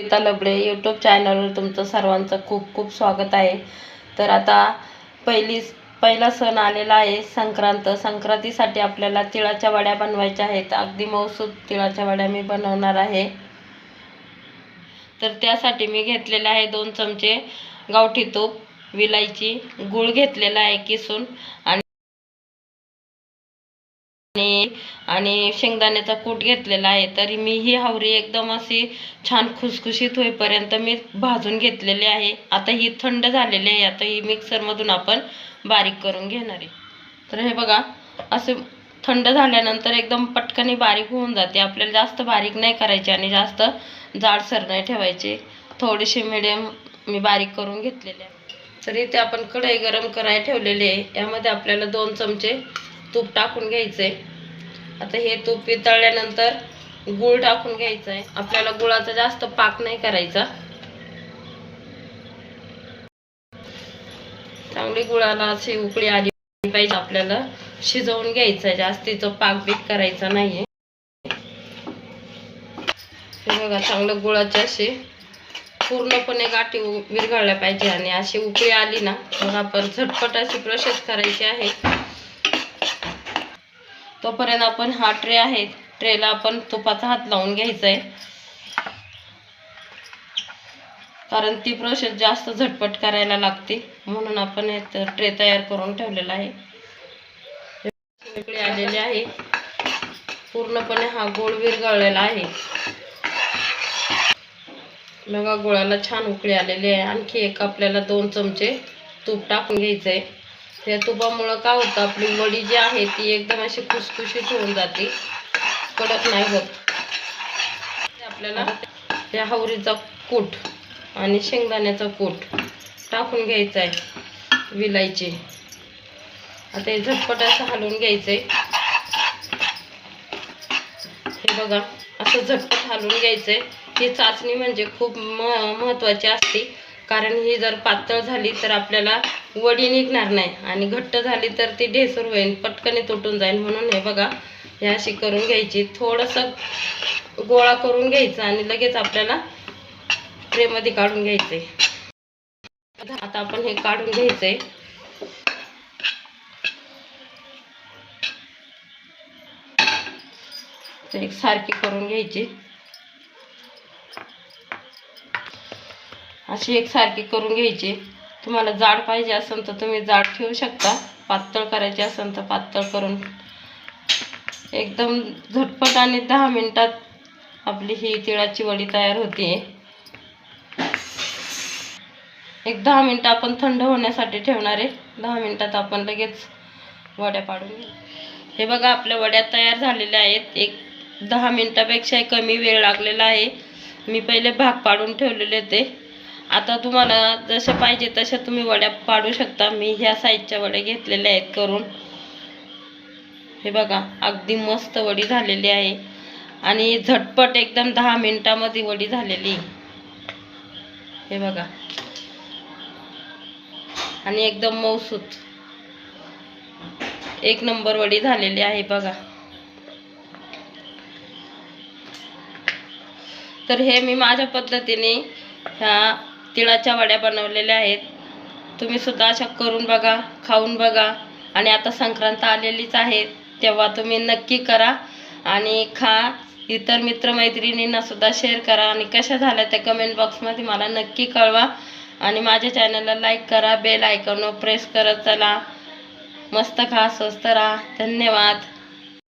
कविता Labade. YouTube चॅनलवर तुमचं सर्वांचं खूप खूप स्वागत आहे. तर आता पहिली पहिला सण आलेला आहे संक्रांत. संक्रांतीसाठी आपल्याला तिळाच्या वड्या बनवायच्या आहेत. अगदी मौसूद तिळाच्या वड्या मी बनवणार आहे. तर त्यासाठी मी घेतलेले आहे दोन चमचे गावठी तूप विलायची. गूळ घेतलेला आहे किसून आणि आणि आणि शेंगदाण्याचा कूट घेतलेला आहे. तरी मी ही हावरी एकदम अशी छान खुसखुशीत होईपर्यंत मी भाजून घेतलेली आहे. आता ही थंड झालेली आहे. आता ही मिक्सरमधून आपण बारीक करून घेणार आहे. तर हे बघा असे थंड झाल्यानंतर एकदम पटकनी बारीक होऊन जाते. आपल्याला जास्त बारीक नाही करायची आणि जास्त जाडसर नाही ठेवायची. थोडीशी मिडियम मी बारीक करून घेतलेली आहे. तर इथे आपण कढई गरम करायला ठेवलेली आहे. यामध्ये आपल्याला दोन चमचे तूप टाकून घ्यायचं आहे आता हे तूप वितळल्यानंतर गुळ टाकून घ्यायचं आहे आपल्याला गुळाचा जास्त पाक नाही करायचा. चांगली गुळाला अशी उकळी आली पाहिजे आपल्याला. शिजवून घ्यायचं आहे जास्तीचं पाक बीक करायचा नाहीये. बघा चांगलं गुळाचे असे पूर्णपणे गाठी विरघळल्या पाहिजे आणि अशी उकळी आली ना मग आपण झटपट अशी प्रोसेस करायची आहे. तोपर्यंत आपण हा ट्रे आहे ट्रेला आपण तुपाचा हात लावून घ्यायचा आहे कारण ती प्रोसेस जास्त झटपट करायला लागते म्हणून आपण हे ट्रे तयार करून ठेवलेला आहे. वेगळे आलेले आहे. पूर्णपणे हा गोळ विरघळलेला आहे. बघा गोळाला छान उकळी आलेली आहे. आणखी एक आपल्याला दोन चमचे तूप टाकून घ्यायचं आहे त्या तुपामुळं काय होतं? आपली वडी जी आहे ती एकदम अशी खुसखुशीत होऊन जाते. कडक नाही होत. आपल्याला त्या हवरीचा कूट आणि शेंगदाण्याचा कूट टाकून घ्यायचा आहे विलायची. आता हे झटपट असं हलवून घ्यायचं आहे हे बघा असं झटपट हलवून घ्यायचं आहे ही चाचणी म्हणजे खूप म महत्त्वाची असते. कारण ही जर पातळ झाली तर आपल्याला वडी निघणार नाही आणि घट्ट झाली तर ती ढेसूर होईल पटकन तुटून जाईल. म्हणून हे बघा हे अशी करून घ्यायची. थोडंसं गोळा करून घ्यायचं आणि लगेच आपल्याला ट्रेमध्ये काढून घ्यायचंय आता आपण हे काढून घ्यायचंय एक सारखी करून घ्यायची. अशी एक सारखी करून घ्यायची. तुम्हाला जाड पाहिजे असेल तर तुम्ही जाड ठेवू शकता. पातळ करायची असेल तर पातळ करून. एकदम झटपट आणि दहा मिनटात आपली ही तिळाची वडी तयार होते. एक दहा मिनटं आपण थंड होण्यासाठी ठेवणार आहे. दहा मिनटात आपण लगेच वड्या पाडून घेऊ. हे बघा आपल्या वड्या तयार झालेल्या आहेत. एक दहा मिनटापेक्षा कमी वेळ लागलेला आहे. मी पहिले भाग पाडून ठेवलेले ते. आता तुम्हाला जसे पाहिजे तशा तुम्ही वड्या पाडू शकता. मी ह्या साईजच्या वड्या घेतलेल्या आहेत करून. हे बघा अगदी मस्त वडी झालेली आहे. आणि झटपट एकदम दहा मिनटामध्ये वडी झालेली. हे बघा. आणि एकदम मौसूत एक नंबर वडी झालेली आहे बघा. तर हे मी माझ्या पद्धतीने ह्या तिळाच्या वड्या बनवलेल्या आहेत. तुम्ही सुद्धा अशा करून बघा खाऊन बघा. आणि आता संक्रांत आलेलीच आहे तेव्हा तुम्ही नक्की करा. आणि खा. इतर मित्रमैत्रिणींना सुद्धा शेअर करा. आणि कशा झाल्या त्या कमेंट बॉक्समध्ये मला नक्की कळवा. आणि माझ्या चॅनलला लाईक करा. बेल आयकॉनवर प्रेस करत चला. मस्त खा स्वस्त राहा. धन्यवाद.